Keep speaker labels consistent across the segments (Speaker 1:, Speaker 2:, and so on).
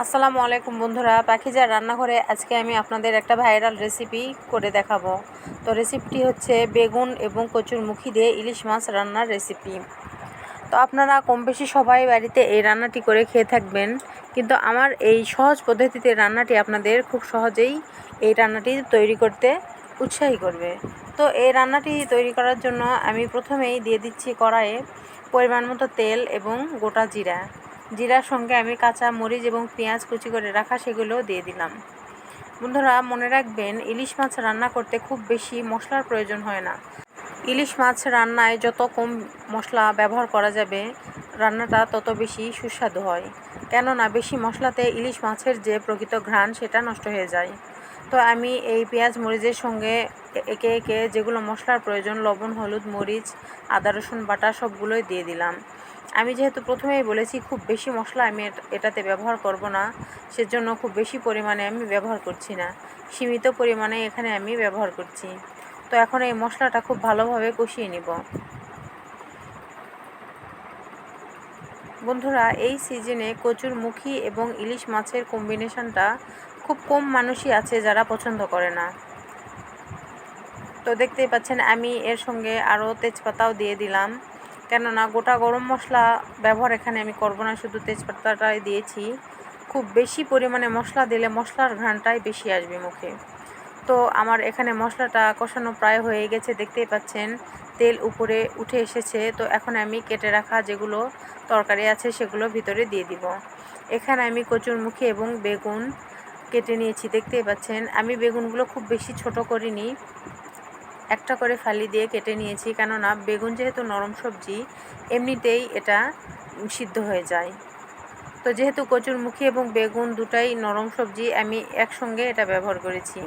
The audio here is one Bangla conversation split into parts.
Speaker 1: আসসালামু আলাইকুম বন্ধুরা, পাখিজার রান্নাঘরে আজকে আমি আপনাদের একটা ভাইরাল রেসিপি করে দেখাবো। তো রেসিপিটি হচ্ছে বেগুন এবং কচুর মুখি দিয়ে ইলিশ মাছ রান্নার রেসিপি তো আপনারা কম বেশি সবাই বাড়িতে এই রান্নাটি করে খেয়ে থাকবেন, কিন্তু আমার এই সহজ পদ্ধতিতে রান্নাটি আপনাদের খুব সহজেই এই রান্নাটি তৈরি করতে উৎসাহী করবে। তো এই রান্নাটি তৈরি করার জন্য আমি প্রথমেই দিয়ে দিচ্ছি কড়াইয়ে পরিমাণ মতো তেল এবং গোটা জিরা। জিরার সঙ্গে আমি কাঁচা মরিচ এবং পেঁয়াজ কুচি করে রাখা সেগুলোও দিয়ে দিলাম। বন্ধুরা, মনে রাখবেন, ইলিশ মাছ রান্না করতে খুব বেশি মশলার প্রয়োজন হয় না। ইলিশ মাছ রান্নায় যত কম মশলা ব্যবহার করা যাবে, রান্নাটা তত বেশি সুস্বাদু হয়। কেননা, বেশি মশলাতে ইলিশ মাছের যে প্রকৃত ঘ্রাণ, সেটা নষ্ট হয়ে যায়। তো আমি এই পেঁয়াজ মরিচের সঙ্গে একে একে যেগুলো মশলার প্রয়োজন, লবণ, হলুদ মরিচ, আদা, রসুন বাটা সবগুলোই দিয়ে দিলাম। আমি যেহেতু প্রথমেই বলেছি খুব বেশি মশলা আমি এটাতে ব্যবহার করব না, সেজন্য খুব বেশি পরিমাণে আমি ব্যবহার করছি না। সীমিত পরিমাণে এখানে আমি ব্যবহার করছি। তো এখন এই মশলাটা খুব ভালোভাবে কষিয়ে নিব। বন্ধুরা, এই সিজনে কচুর মুখী এবং ইলিশ মাছের কম্বিনেশনটা খুব কম মানুষই আছে যারা পছন্দ করে না। তো দেখতেই পাচ্ছেন, আমি এর সঙ্গে আরও তেজপাতাও দিয়ে দিলাম। কেননা গোটা গরম মশলা ব্যবহার এখানে আমি করব না, শুধু তেজপাতাটাই দিয়েছি। খুব বেশি পরিমাণে মশলা দিলে মশলার ঘ্রাণটাই বেশি আসবে মুখে। তো আমার এখানে মশলাটা কষানো প্রায় হয়ে গেছে, দেখতেই পাচ্ছেন, তেল উপরে উঠে এসেছে। তো এখন আমি কেটে রাখা যেগুলো তরকারি আছে সেগুলো ভিতরে দিয়ে দিব। এখানে আমি কচুরমুখী এবং বেগুন কেটে নিয়েছি, দেখতেই পাচ্ছেন। আমি বেগুনগুলো খুব বেশি ছোট করিনি। একটা করে ফালি দিয়ে কেটে নিয়েছি। কেননা বেগুন যেহেতু নরম সবজি, এমনিতেই এটা সিদ্ধ হয়ে যায়। তো যেহেতু কচুরমুখী এবং বেগুন দুটাই নরম সবজি, আমি একসঙ্গে এটা ব্যবহার করেছি।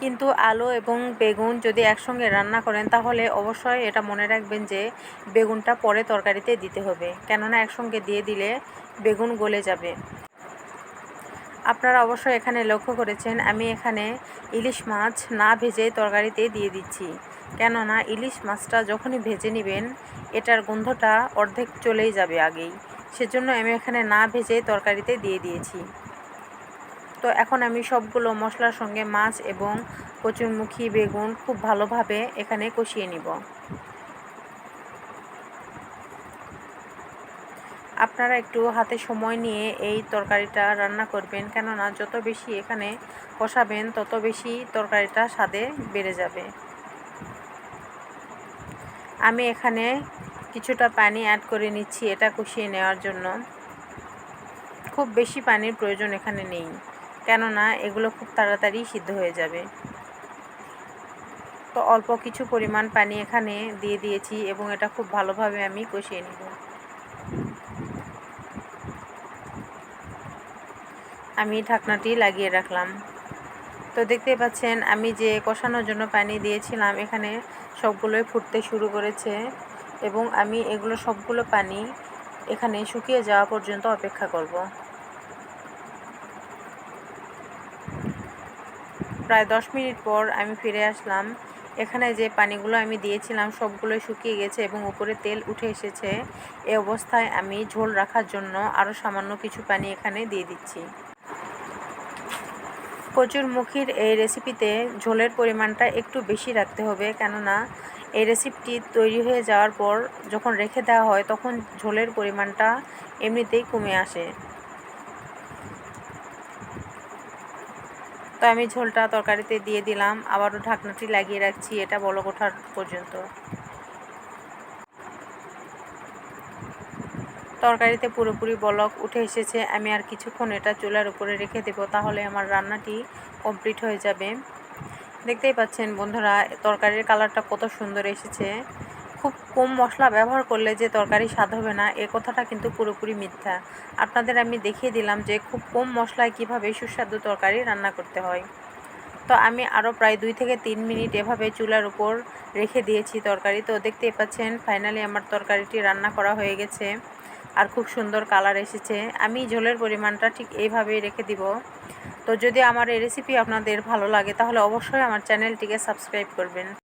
Speaker 1: কিন্তু আলু এবং বেগুন যদি একসঙ্গে রান্না করেন, তাহলে অবশ্যই এটা মনে রাখবেন যে বেগুনটা পরে তরকারিতে দিতে হবে। কেননা একসঙ্গে দিয়ে দিলে বেগুন গলে যাবে। আপনারা অবশ্যই এখানে লক্ষ্য করেছেন, আমি এখানে ইলিশ মাছ না ভেজে তরকারিতে দিয়ে দিচ্ছি। কেননা ইলিশ মাছটা যখনই ভেজে নেবেন, এটার গন্ধটা অর্ধেক চলেই যাবে আগেই। সেজন্য আমি এখানে না ভেজে তরকারিতে দিয়ে দিয়েছি। তো এখন আমি সবগুলো মশলার সঙ্গে মাছ এবং কচুরমুখী বেগুন খুব ভালোভাবে এখানে কষিয়ে নিব। আপনারা একটু হাতে সময় নিয়ে এই তরকারিটা রান্না করবেন। কেননা যত বেশি এখানে কষাবেন, তত বেশি তরকারিটা স্বাদে বেড়ে যাবে। আমি এখানে কিছুটা পানি অ্যাড করে নিচ্ছি এটা কষিয়ে নেওয়ার জন্য। খুব বেশি পানির প্রয়োজন এখানে নেই। কেননা এগুলো খুব তাড়াতাড়ি সিদ্ধ হয়ে যাবে। তো অল্প কিছু পরিমাণ পানি এখানে দিয়ে দিয়েছি এবং এটা খুব ভালোভাবে আমি কষিয়ে নেব। আমি ঢাকনাটি লাগিয়ে রাখলাম। তো দেখতে পাচ্ছেন, আমি যে কষানোর জন্য পানি দিয়েছিলাম, এখানে সবগুলোই ফুটতে শুরু করেছে এবং আমি এগুলো সবগুলো পানি এখানে শুকিয়ে যাওয়া পর্যন্ত অপেক্ষা করব। প্রায় দশ মিনিট পর আমি ফিরে আসলাম। এখানে যে পানিগুলো আমি দিয়েছিলাম সবগুলো শুকিয়ে গেছে এবং উপরে তেল উঠে এসেছে। এ অবস্থায় আমি ঝোল রাখার জন্য আরও সামান্য কিছু পানি এখানে দিয়ে দিচ্ছি। কচুর মুখির এই রেসিপিতে ঝোলের পরিমাণটা একটু বেশি রাখতে হবে। কেননা, এই রেসিপিটি তৈরি হয়ে যাওয়ার পর যখন রেখে দেওয়া হয়, তখন ঝোলের পরিমাণটা এমনিতেই কমে আসে। তো আমি ঝোলটা তরকারিতে দিয়ে দিলাম। আবারও ঢাকনাটি লাগিয়ে রাখছি। এটা বলক ওঠার পর্যন্ত। তরকারিতে পুরোপুরি বলক উঠে এসেছে, আমি আর কিছুক্ষণ এটা চুলার উপরে রেখে দেব, তাহলে আমার রান্নাটি কমপ্লিট হয়ে যাবে। দেখতেই পাচ্ছেন বন্ধুরা, তরকারির কালারটা কত সুন্দর এসেছে। খুব কম মশলা ব্যবহার করলে যে তরকারি স্বাদ হবে না, এ কথাটা কিন্তু পুরোপুরি মিথ্যা। আপনাদের আমি দেখিয়ে দিলাম যে খুব কম মশলায় কীভাবে সুস্বাদু তরকারি রান্না করতে হয়। তো আমি আরও প্রায় দুই থেকে তিন মিনিট এভাবে চুলার উপর রেখে দিয়েছি তরকারি। তো দেখতেই পাচ্ছেন ফাইনালি আমার তরকারিটি রান্না করা হয়ে গেছে। আর খুব সুন্দর কালার এসেছে। আমি ঝোলের পরিমাণটা ঠিক এইভাবেই রেখে দিব। তো যদি আমার এই রেসিপি আপনাদের ভালো লাগে, তাহলে অবশ্যই আমার চ্যানেলটিকে সাবস্ক্রাইব করবেন।